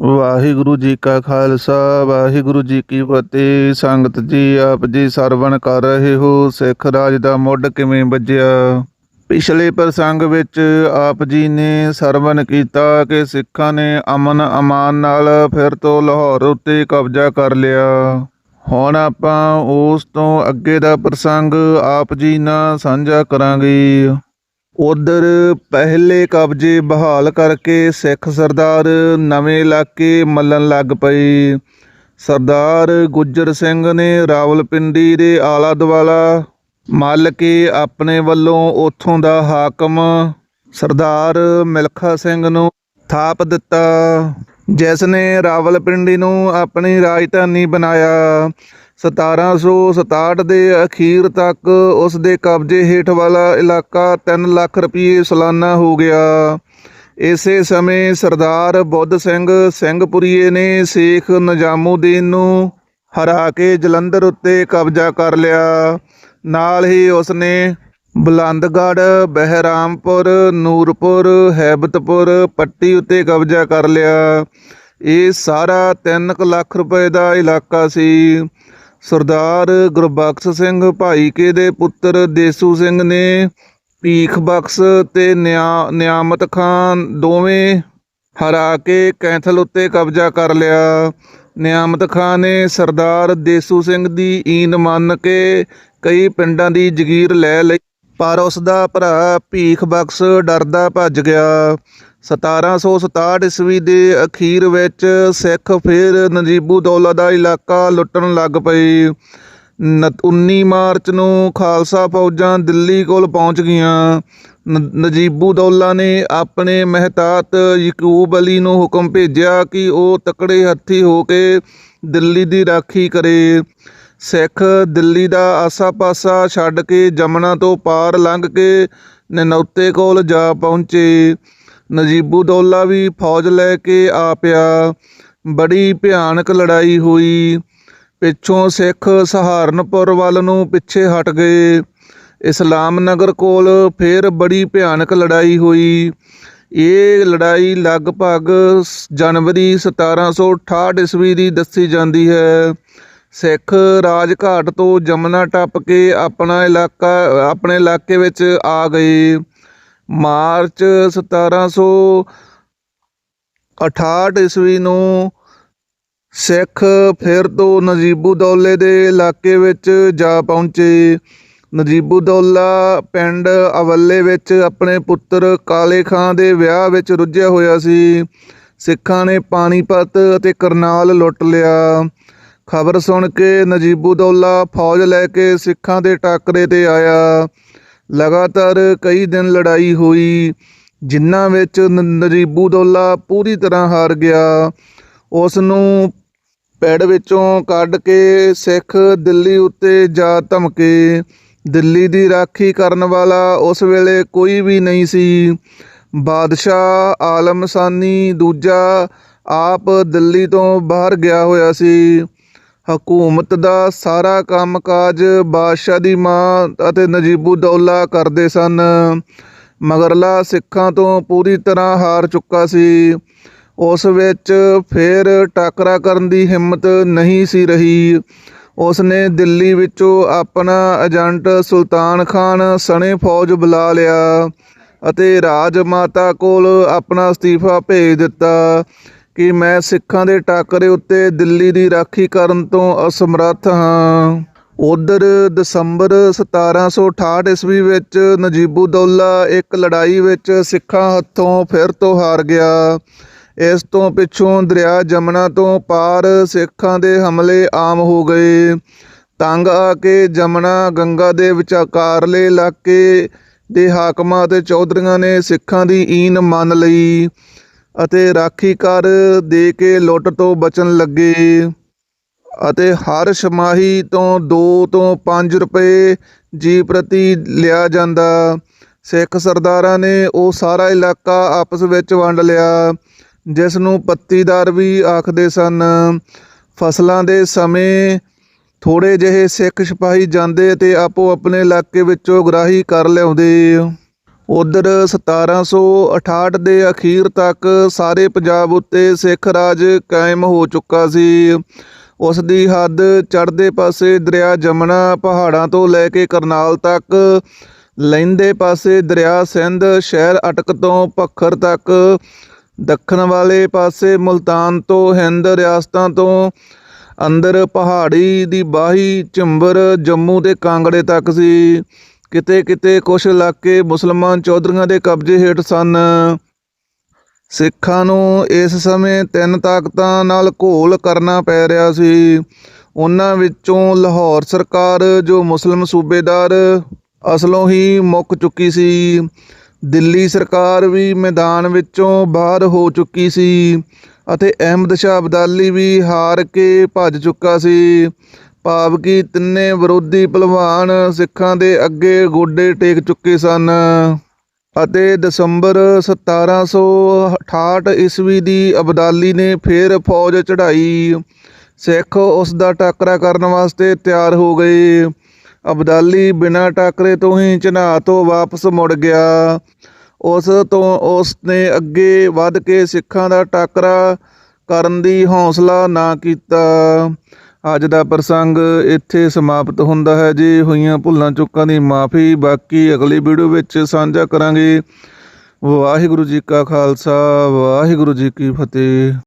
ਵਾਹਿਗੁਰੂ ਜੀ ਕਾ ਖਾਲਸਾ, ਵਾਹਿਗੁਰੂ ਜੀ ਕੀ ਫਤਿਹ। ਸੰਗਤ ਜੀ, ਆਪ ਜੀ ਸਰਵਣ ਕਰ ਰਹੇ ਹੋ, ਸਿੱਖ ਰਾਜ ਦਾ ਮੁੱਢ ਕਿਵੇਂ ਵੱਜਿਆ? ਪਿਛਲੇ ਪ੍ਰਸੰਗ ਵਿੱਚ ਆਪ ਜੀ ਨੇ ਸਰਵਣ ਕੀਤਾ ਕਿ ਸਿੱਖਾਂ ਨੇ ਅਮਨ ਅਮਾਨ ਨਾਲ ਫਿਰ ਤੋਂ ਲਾਹੌਰ ਉੱਤੇ ਕਬਜ਼ਾ ਕਰ ਲਿਆ। ਹੁਣ ਆਪਾਂ ਉਸ ਤੋਂ ਅੱਗੇ ਦਾ ਪ੍ਰਸੰਗ ਆਪ ਜੀ ਨਾਲ ਸਾਂਝਾ ਕਰਾਂਗੇ। ਉਧਰ ਪਹਿਲੇ ਕਬਜ਼ੇ ਬਹਾਲ ਕਰਕੇ ਸਿੱਖ ਸਰਦਾਰ ਨਵੇਂ ਇਲਾਕੇ ਮੱਲਣ ਲੱਗ ਪਏ ਸਰਦਾਰ ਗੁੱਜਰ ਸਿੰਘ ਨੇ ਰਾਵਲਪਿੰਡੀ ਦੇ ਆਲਾ ਦੁਆਲਾ ਮੱਲ ਕੇ ਆਪਣੇ ਵੱਲੋਂ ਉੱਥੋਂ ਦਾ ਹਾਕਮ ਸਰਦਾਰ ਮਿਲਖਾ ਸਿੰਘ ਨੂੰ ਥਾਪ ਦਿੱਤਾ, ਜਿਸ ਨੇ ਰਾਵਲਪਿੰਡੀ ਨੂੰ ਆਪਣੀ ਰਾਜਧਾਨੀ ਬਣਾਇਆ। 1767 ਦੇ ਅਖੀਰ ਤੱਕ ਉਸ ਦੇ ਕਬਜ਼ੇ ਹੇਠ ਵਾਲਾ ਇਲਾਕਾ 3 ਲੱਖ ਰੁਪਏ ਸਾਲਾਨਾ ਹੋ ਗਿਆ। ਇਸੇ ਸਮੇਂ ਸਰਦਾਰ ਬੁੱਧ ਸਿੰਘ ਸਿੰਘਪੁਰੀਏ ਨੇ ਸ਼ੇਖ ਨਿਜ਼ਾਮੂਦੀਨ ਨੂੰ ਹਰਾ ਕੇ ਜਲੰਧਰ ਉੱਤੇ ਕਬਜ਼ਾ ਕਰ ਲਿਆ। ਨਾਲ ਹੀ ਉਸਨੇ ਬੁਲੰਦਗੜ੍ਹ, ਬਹਿਰਾਮਪੁਰ, ਨੂਰਪੁਰ, ਹੈਬਤਪੁਰ ਪੱਟੀ ਉੱਤੇ ਕਬਜ਼ਾ ਕਰ ਲਿਆ। ਇਹ ਸਾਰਾ 3 ਲੱਖ ਰੁਪਏ ਦਾ ਇਲਾਕਾ ਸੀ। ਸਰਦਾਰ ਗੁਰਬਖਸ਼ ਸਿੰਘ ਭਾਈਕੇ ਦੇ ਪੁੱਤਰ ਦੇਸੂ ਸਿੰਘ ਨੇ ਭੀਖ ਬਖਸ਼ ਤੇ ਨਿਆ, ਨਿਆਮਤ ਖਾਨ ਦੋਵੇਂ ਹਰਾ ਕੇ ਕੈਂਥਲ ਉੱਤੇ ਕਬਜ਼ਾ ਕਰ ਲਿਆ। ਨਿਆਮਤ ਖਾਨ ਨੇ ਸਰਦਾਰ ਦੇਸੂ ਸਿੰਘ ਦੀ ਈਨ ਮੰਨ ਕੇ ਕਈ ਪਿੰਡਾਂ ਦੀ ਜ਼ਗੀਰ ਲੈ ਲਈ, ਪਰ ਉਸ ਦਾ ਭਰਾ ਭੀਖ ਬਖਸ਼ ਡਰਦਾ ਭੱਜ ਗਿਆ। 1767 ਈਸਵੀ ਦੇ ਅਖੀਰ ਵਿੱਚ ਸਿੱਖ ਫਿਰ ਨਜੀਬੂ ਦੌਲਾ ਦਾ ਇਲਾਕਾ ਲੁੱਟਣ ਲੱਗ ਪਏ। ਨ- 19 ਮਾਰਚ ਨੂੰ ਖਾਲਸਾ ਫੌਜਾਂ ਦਿੱਲੀ ਕੋਲ ਪਹੁੰਚ ਗਈਆਂ। ਨ- ਨਜੀਬੂ ਦੌਲਾ ਨੇ ਆਪਣੇ ਮਹਿਤਾਤ ਯਕੂਬ ਅਲੀ ਨੂੰ ਹੁਕਮ ਭੇਜਿਆ ਕਿ ਉਹ ਤਕੜੇ ਹੱਥੀ ਹੋ ਕੇ ਦਿੱਲੀ ਦੀ ਰਾਖੀ ਕਰੇ। ਸਿੱਖ ਦਿੱਲੀ ਦਾ ਆਸਾ-ਪਾਸਾ ਛੱਡ ਕੇ ਜਮਨਾ ਤੋਂ ਪਾਰ ਲੰਘ ਕੇ ਨਨੌਤੇ ਕੋਲ ਜਾ ਪਹੁੰਚੇ। ਨਜੀਬੂ ਦੌਲਾ ਵੀ ਫੌਜ ਲੈ ਕੇ ਆ ਪਿਆ। ਬੜੀ ਭਿਆਨਕ ਲੜਾਈ ਹੋਈ। ਪਿੱਛੋਂ ਸਿੱਖ ਸਹਾਰਨਪੁਰ ਵੱਲ ਨੂੰ ਪਿੱਛੇ ਹਟ ਗਏ। ਇਸਲਾਮ ਨਗਰ ਕੋਲ ਫੇਰ ਬੜੀ ਭਿਆਨਕ ਲੜਾਈ ਹੋਈ। ਇਹ ਲੜਾਈ ਲਗਭਗ ਸ- ਜਨਵਰੀ 1768 ਈਸਵੀ ਦੀ ਦੱਸੀ ਜਾਂਦੀ ਹੈ। ਸਿੱਖ ਰਾਜਘਾਟ ਤੋਂ ਜਮਨਾ ਟੱਪ ਕੇ ਆਪਣਾ ਇਲਾਕਾ, ਆਪਣੇ ਇਲਾਕੇ ਵਿੱਚ ਆ ਗਏ। ਮਾਰਚ 1768 ਈਸਵੀ ਨੂੰ ਸਿੱਖ ਫਿਰ ਤੋਂ ਨਜ਼ੀਬੂਦੌਲੇ ਦੇ ਇਲਾਕੇ ਵਿੱਚ ਜਾ ਪਹੁੰਚੇ। ਨਜੀਬੂ ਦੌਲਾ ਪਿੰਡ ਅਵੱਲੇ ਵਿੱਚ ਆਪਣੇ ਪੁੱਤਰ ਕਾਲੇ ਖਾਂ ਦੇ ਵਿਆਹ ਵਿੱਚ ਰੁੱਝਿਆ ਹੋਇਆ ਸੀ। ਸਿੱਖਾਂ ਨੇ ਪਾਣੀਪਤ ਅਤੇ ਕਰਨਾਲ ਲੁੱਟ ਲਿਆ। ਖਬਰ ਸੁਣ ਕੇ ਨਜ਼ੀਬੂਦੌਲਾ ਫੌਜ ਲੈ ਕੇ ਸਿੱਖਾਂ ਦੇ ਟਾਕਰੇ ਤੇ ਆਇਆ। ਲਗਾਤਾਰ ਕਈ ਦਿਨ ਲੜਾਈ ਹੋਈ, ਜਿਨ੍ਹਾਂ ਵਿੱਚ ਨ- ਨਜੀਬੂ ਦੌਲਾ ਪੂਰੀ ਤਰ੍ਹਾਂ ਹਾਰ ਗਿਆ। ਉਸ ਨੂੰ ਪੈੜ ਵਿੱਚੋਂ ਕੱਢ ਕੇ ਸਿੱਖ ਦਿੱਲੀ ਉੱਤੇ ਜਾ ਧਮਕੇ। ਦਿੱਲੀ ਦੀ ਰਾਖੀ ਕਰਨ ਵਾਲਾ ਉਸ ਵੇਲੇ ਕੋਈ ਵੀ ਨਹੀਂ ਸੀ। ਬਾਦਸ਼ਾਹ ਆਲਮ ਸਾਨੀ ਦੂਜਾ ਆਪ ਦਿੱਲੀ ਤੋਂ ਬਾਹਰ ਗਿਆ ਹੋਇਆ ਸੀ। ਹਕੂਮਤ ਦਾ ਸਾਰਾ ਕੰਮਕਾਜ ਬਾਦਸ਼ਾਹ ਦੀ ਮਾਂ ਅਤੇ ਨਜੀਬੂ ਦੌਲਾ ਕਰਦੇ ਸਨ। ਮਗਰਲਾ ਸਿੱਖਾਂ ਤੋਂ ਪੂਰੀ ਤਰ੍ਹਾਂ ਹਾਰ ਚੁੱਕਾ ਸੀ। ਉਸ ਵਿੱਚ ਫਿਰ ਟਾਕਰਾ ਕਰਨ ਦੀ ਹਿੰਮਤ ਨਹੀਂ ਸੀ ਰਹੀ। ਉਸ ਨੇ ਦਿੱਲੀ ਵਿੱਚੋਂ ਆਪਣਾ ਏਜੰਟ ਸੁਲਤਾਨ ਖਾਨ ਸਣੇ ਫੌਜ ਬੁਲਾ ਲਿਆ ਅਤੇ ਰਾਜ ਮਾਤਾ ਕੋਲ ਆਪਣਾ ਅਸਤੀਫਾ ਭੇਜ ਦਿੱਤਾ। ਕਿ ਮੈਂ ਸਿੱਖਾਂ ਦੇ ਟਾਕਰੇ ਉੱਤੇ ਦਿੱਲੀ ਦੀ ਰਾਖੀ ਕਰਨ ਤੋਂ ਅਸਮਰੱਥ ਹਾਂ। ਉਧਰ ਦਸੰਬਰ 1768 ਈਸਵੀ ਵਿੱਚ ਨਜੀਬੂ ਦੌਲਾ ਇੱਕ ਲੜਾਈ ਵਿੱਚ ਸਿੱਖਾਂ ਹੱਥੋਂ ਫਿਰ ਤੋਂ ਹਾਰ ਗਿਆ। ਇਸ ਤੋਂ ਪਿੱਛੋਂ ਦਰਿਆ ਜਮਨਾ ਤੋਂ ਪਾਰ ਸਿੱਖਾਂ ਦੇ ਹਮਲੇ ਆਮ ਹੋ ਗਏ। ਤੰਗ ਆ ਕੇ ਜਮਨਾ ਗੰਗਾ ਦੇ ਵਿਚਕਾਰਲੇ ਇਲਾਕੇ ਦੇ ਹਾਕਮਾਂ ਅਤੇ ਚੌਧਰੀਆਂ ਨੇ ਸਿੱਖਾਂ ਦੀ ਈਨ ਮੰਨ ਲਈ। ਅਤੇ ਰਾਖੀ ਕਰ ਦੇ ਕੇ ਲੁੱਟ ਤੋਂ ਬਚਣ ਲੱਗੇ। ਅਤੇ ਹਰ ਛਮਾਹੀ ਤੋਂ 2 ਤੋਂ 5 ਰੁਪਏ ਜੀ ਪ੍ਰਤੀ ਲਿਆ ਜਾਂਦਾ। ਸਿੱਖ ਸਰਦਾਰਾਂ ਨੇ ਉਹ ਸਾਰਾ ਇਲਾਕਾ ਆਪਸ ਵਿੱਚ ਵੰਡ ਲਿਆ, ਜਿਸ ਨੂੰ ਪੱਤੀਦਾਰ ਵੀ ਆਖਦੇ ਸਨ। ਫਸਲਾਂ ਦੇ ਸਮੇਂ ਥੋੜੇ ਜਿਹੇ ਸਿੱਖ ਸਿਪਾਹੀ ਜਾਂਦੇ ਤੇ ਆਪੋ ਆਪਣੇ ਇਲਾਕੇ ਵਿੱਚੋਂ ਗ੍ਰਾਹੀ ਕਰ ਲਿਆਉਂਦੇ। ਉਧਰ 1768 ਦੇ ਅਖੀਰ ਤੱਕ ਸਾਰੇ ਪੰਜਾਬ ਉੱਤੇ ਸਿੱਖ ਰਾਜ ਕਾਇਮ ਹੋ ਚੁੱਕਾ ਸੀ। ਉਸ ਦੀ ਹੱਦ ਚੜ੍ਹਦੇ ਪਾਸੇ ਦਰਿਆ ਜਮਨਾ ਪਹਾੜਾਂ ਤੋਂ ਲੈ ਕੇ ਕਰਨਾਲ ਤੱਕ ਲਹਿੰਦੇ ਪਾਸੇ ਦਰਿਆ ਸਿੰਧ ਸ਼ਹਿਰ ਅਟਕ ਤੋਂ ਪੱਖਰ ਤੱਕ, ਦੱਖਣ ਵਾਲੇ ਪਾਸੇ ਮੁਲਤਾਨ ਤੋਂ ਹਿੰਦ ਰਿਆਸਤਾਂ ਤੋਂ, ਅੰਦਰ ਪਹਾੜੀ ਦੀ ਬਾਹੀ ਝੰਬਰ ਜੰਮੂ ਤੇ ਕਾਂਗੜੇ ਤੱਕ ਸੀ। ਕਿਤੇ ਕਿਤੇ ਕੁਝ ਇਲਾਕੇ ਮੁਸਲਮਾਨ ਚੌਧਰੀਆਂ ਦੇ ਕਬਜ਼ੇ ਹੇਠ ਸਨ। ਸਿੱਖਾਂ ਨੂੰ ਇਸ ਸਮੇਂ ਤਿੰਨ ਤਾਕਤਾਂ ਨਾਲ ਘੋਲ ਕਰਨਾ ਪੈ ਰਿਹਾ ਸੀ। ਉਹਨਾਂ ਵਿੱਚੋਂ ਲਾਹੌਰ ਸਰਕਾਰ, ਜੋ ਮੁਸਲਮ ਸੂਬੇਦਾਰ, ਅਸਲੋਂ ਹੀ ਮੁੱਕ ਚੁੱਕੀ ਸੀ। ਦਿੱਲੀ ਸਰਕਾਰ ਵੀ ਮੈਦਾਨ ਵਿੱਚੋਂ ਬਾਹਰ ਹੋ ਚੁੱਕੀ ਸੀ ਅਤੇ ਅਹਿਮਦ ਸ਼ਾਹ ਅਬਦਾਲੀ ਵੀ ਹਾਰ ਕੇ ਭੱਜ ਚੁੱਕਾ ਸੀ। ਭਾਵ ਕਿ ਤਿੰਨੇ ਵਿਰੋਧੀ ਪਹਿਲਵਾਨ ਸਿੱਖਾਂ ਦੇ ਅੱਗੇ ਗੋਡੇ ਟੇਕ ਚੁੱਕੇ ਸਨ ਅਤੇ ਦਸੰਬਰ 1768 ਈਸਵੀ ਦੀ ਅਬਦਾਲੀ ਨੇ ਫੇਰ ਫੌਜ ਚੜ੍ਹਾਈ। ਸਿੱਖ ਉਸ ਦਾ ਟਾਕਰਾ ਕਰਨ ਵਾਸਤੇ ਤਿਆਰ ਹੋ ਗਏ। ਅਬਦਾਲੀ ਬਿਨਾਂ ਟਾਕਰੇ ਤੋਂ ਹੀ ਚਨਾਹ ਤੋਂ ਵਾਪਸ ਮੁੜ ਗਿਆ। ਉਸ ਤੋਂ ਉਸ ਨੇ ਅੱਗੇ ਵੱਧ ਕੇ ਸਿੱਖਾਂ ਦਾ ਟਾਕਰਾ ਕਰਨ ਦੀ ਹੌਸਲਾ ਨਾ ਕੀਤਾ। ਅੱਜ ਦਾ ਪ੍ਰਸੰਗ ਇੱਥੇ ਸਮਾਪਤ ਹੁੰਦਾ ਹੈ ਜੀ। ਹੋਈਆਂ ਭੁੱਲਾਂ ਚੁੱਕਾਂ ਦੀ ਮਾਫੀ। ਬਾਕੀ ਅਗਲੀ ਵੀਡੀਓ ਵਿੱਚ ਸਾਂਝਾ ਕਰਾਂਗੇ। ਵਾਹਿਗੁਰੂ ਜੀ ਕਾ ਖਾਲਸਾ, ਵਾਹਿਗੁਰੂ ਜੀ ਕੀ ਫਤਿਹ।